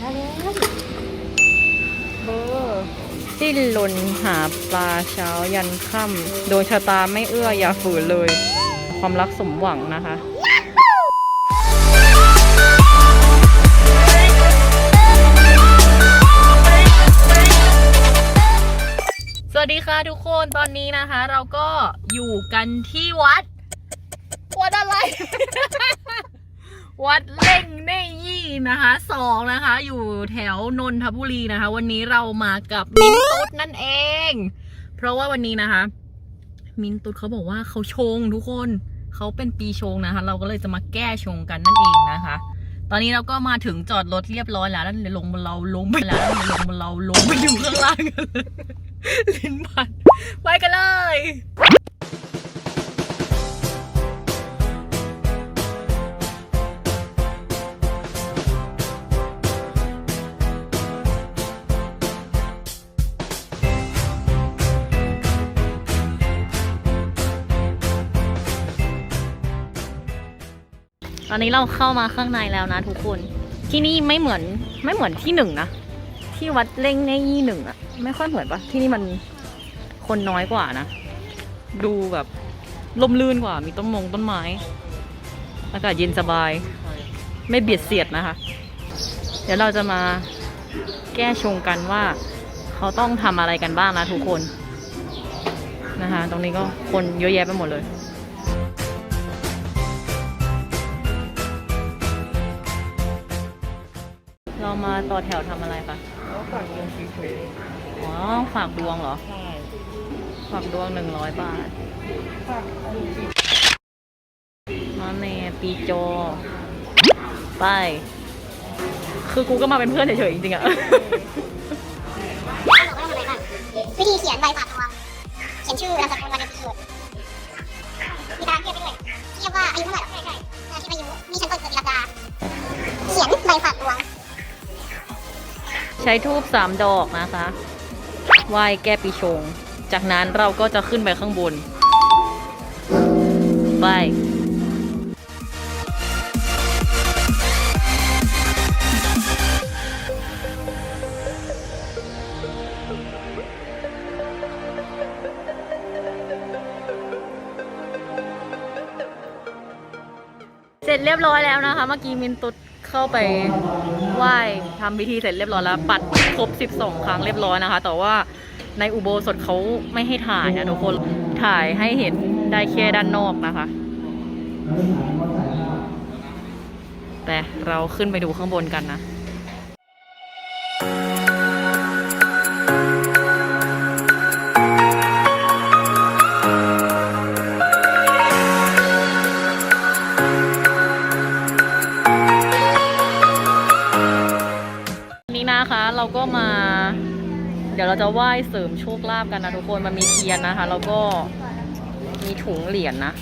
มาแล้วเบอร์สิ้นลนหาปลาเช้ายันค่ำโดยชะตาไม่เอื้ออย่าฝืนเลย ความรักสมหวังนะคะสวัสดีค่ะทุกคนตอนนี้นะคะ เราก็อยู่กันที่วัด วัดอะไร วัดเล่งเน่ยี่ นะคะสองนะคะ อยู่แถวนนทบุรีนะคะ วันนี้เรามากับมินตุ๊ดนั่นเอง เพราะว่าวันนี้นะคะ มินตุ๊ดเขาบอกว่าเขาชงทุกคนเขาเป็นปีชงนะคะ เราก็เลยจะมาแก้ชงกันนั่นเองนะคะ ตอนนี้เราก็มาถึงจอดรถเรียบร้อยแล้วแล้วลงมาเราลงไปแล้วแล้วเดี๋ยวลงมาเราลงไปอยู่ข้างล่างกันเลยลิ้นพันไปกันเลย ตอนนี้เราเข้ามาข้างในแล้วนะทุกคน ที่นี่ไม่เหมือนไม่เหมือนที่หนึ่งนะ ที่วัดเล่งในยี่หนึ่งอะไม่ค่อยเหมือนปะที่นี่มันคนน้อยกว่านะ ดูแบบลมลื่นกว่า มีต้นมงต้นไม้ อากาศเย็นสบาย ไม่เบียดเสียดนะคะ เดี๋ยวเราจะมาแก้ชงกันว่าเขาต้องทำอะไรกันบ้างนะทุกคนนะคะ ตรงนี้ก็คนเยอะแยะไปหมดเลย เรามาต่อแถวทำอะไรคะแล้วฝากลงเฉยอ๋อ ฝากดวงเหรอ ๆใช่ฝากดวงหนึ่งร้อยบาทฝากดูสิมาเนปีโจ ไป คือกูก็มาเป็นเพื่อนเฉยๆจริงๆอะ เขาบอกว่าทำอะไรบ้างวิธีเขียนใบฝากดวงเขียนชื่อนามสกุลวันเดือนปีเกิดมีตารางเทียบไปด้วยเทียบว่าอายุเท่าไหร่ใช่ใช่ ช้ทูบสามดอกนะคะไหว้แก้ปีชง จากนั้นเราก็จะขึ้นไปข้างบน ไปเสร็จเรียบร้อยแล้วนะคะ เมื่อกี้มินตุด เข้าไปไหว้ทำพิธีเสร็จเรียบร้อยแล้ว ปัดครบ 12 ครั้งเรียบร้อยนะคะ แต่ว่าในอุโบสถเขาไม่ให้ถ่ายนะทุกคนถ่ายให้เห็นได้แค่ด้านนอกนะคะแต่เราขึ้นไปดูข้างบนกันนะ ก็มา เดี๋ยวเราจะไหว้เสริมโชคลาภกันนะทุกคนมันมีเทียนนะคะ แล้วก็มีถุงเหรียญนะ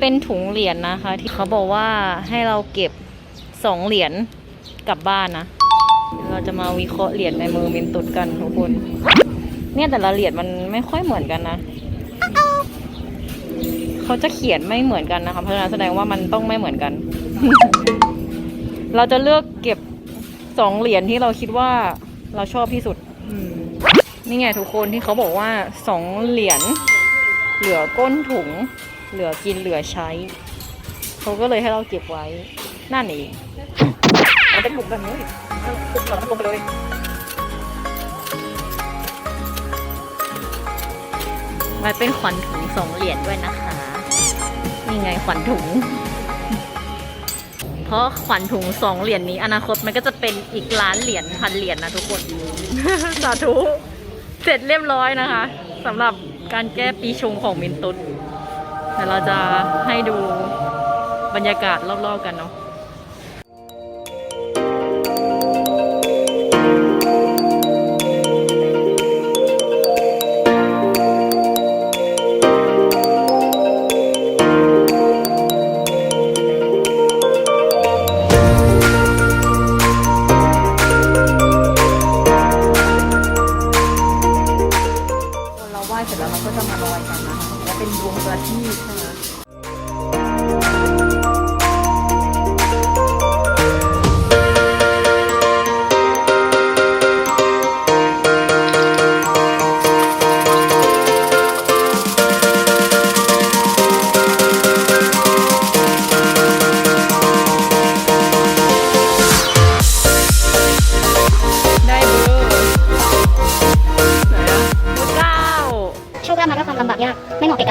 เป็นถุงเหรียญนะคะ ที่เขาบอกว่าให้เราเก็บสองเหรียญกลับบ้านนะ เราจะมาวิเคราะห์เหรียญในมือมินตุดกันทุกคน เนี่ยแต่ละเหรียญมันไม่ค่อยเหมือนกันนะเขาจะเขียนไม่เหมือนกันนะคะเพราะฉะนั้นแสดงว่ามันต้องไม่เหมือนกัน เราจะเลือกเก็บสองเหรียญที่เราคิดว่าเราชอบที่สุดอืมนี่ไงทุกคนที่เขาบอกว่าสองเหรียญเหลือก้นถุง เหลือกินเหลือใช้ เขาก็เลยให้เราเก็บไว้นั่นเองมันเป็นหมุกแบบนี้คุกหลังลงไปเลย มันเป็นขวัญถุงสองเหรียญด้วยนะคะ นี่ไงขวัญถุง เพราะขวัญถุงสองเหรียญนี้อนาคตมันก็จะเป็นอีกล้านเหรียญพันเหรียญนะทุกคน สาธุ เสร็จเรียบร้อยนะคะสำหรับการแก้ปีชงของมินตุนเดี๋ยวเราจะให้ดูบรรยากาศรอบๆกันเนาะ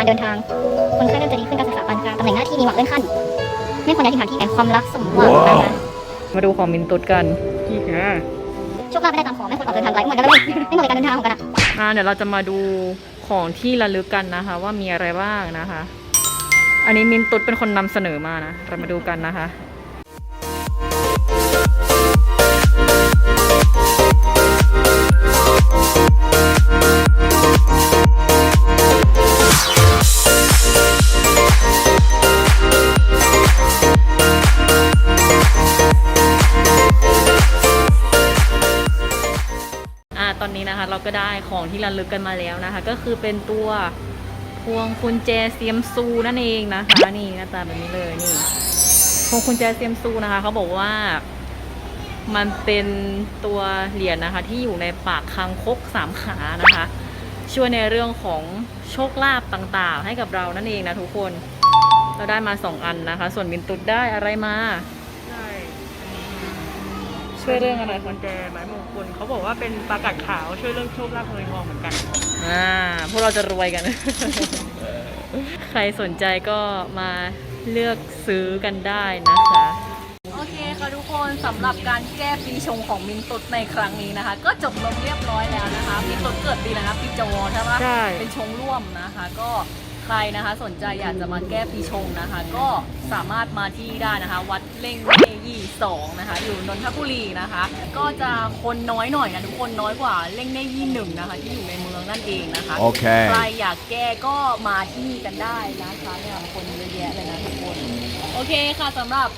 ก่การเดินทาง คนไข้เริ่มจะดีขึ้นการศึกษาปานกลางตำแหน่งหน้าที่มีหวังเลื่อนขั้น ไม่ควรย้ายถิ่นฐานที่แต่ความรักสมหวังนะคะมาดูของมินตุดกันที่ค่ะโชคลาภไม่ได้ตามขอไม่ควรออกเดินทางไกลเหมือนกันเลยไม่เหมาะแก่การเดินทางของกันอะอ่าเดี๋ยวเราจะมาดูของที่ระลึกกันนะคะ ว่ามีอะไรบ้างนะคะ อันนี้มินตุดเป็นคนนำเสนอมานะ เรามาดูกันนะคะ เราก็ได้ของที่ระลึกกันมาแล้วนะคะ ก็คือเป็นตัวพวงกุญแจเซียมซูนั่นเองนะคะนี่หน้าตาแบบนี้เลยนี่พวงกุญแจเซียมซูนะคะเขาบอกว่ามันเป็นตัวเหรียญนะคะ ที่อยู่ในปากคางคกสามขานะคะ ช่วยในเรื่องของโชคลาภต่างๆ ให้กับเรานั่นเองนะทุกคน เราได้มาสองอันนะคะ ส่วนมินตุดได้อะไรมา ช่ช่วยเรื่องอะไรกุญแจไม้มงคลเขาบอกว่าเป็นปลากัดขาวช่วยเรื่องโชคลาภเงินทองเหมือนกัน อ่าพวกเราจะรวยกัน ใครสนใจก็มาเลือกซื้อกันได้นะคะ โอเคค่ะทุกคนสำหรับการแก้ปีชงของมินตุดในครั้งนี้นะคะ ก็จบลงเรียบร้อยแล้วนะคะมินตุดเกิดปีแล้วนะปีจอใช่ปะใช่ เป็นชงร่วมนะคะ ก็ ใครนะคะสนใจอยากจะมาแก้ปีชงนะคะ ก็สามารถมาที่ได้นะคะ วัดเล่งเมยี่สองนะคะ อยู่นนทบุรีนะคะ ก็จะคนน้อยหน่อยนะทุกคนน้อยกว่าเล่งเน่ยี่หนึ่งนะคะ ที่อยู่ในเมืองนั่นเองนะคะ Okay. ใครอยากแก้ก็มาที่นี่กันได้นะคะเนี่ยคนเยอะแยะเลยนะทุกคน โอเคค่ะสำหรับ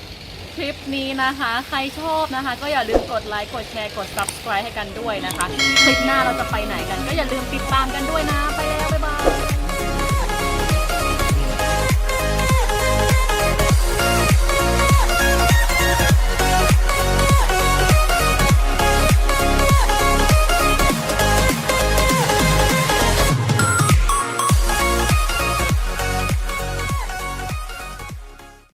คลิปนี้นะคะ ใครชอบนะคะ ก็อย่าลืมกดไลค์กดแชร์กด subscribe ให้กันด้วยนะคะ คลิปหน้าเราจะไปไหนกัน ก็อย่าลืมติดตามกันด้วยนะ ไปแล้ว บ๊ายบาย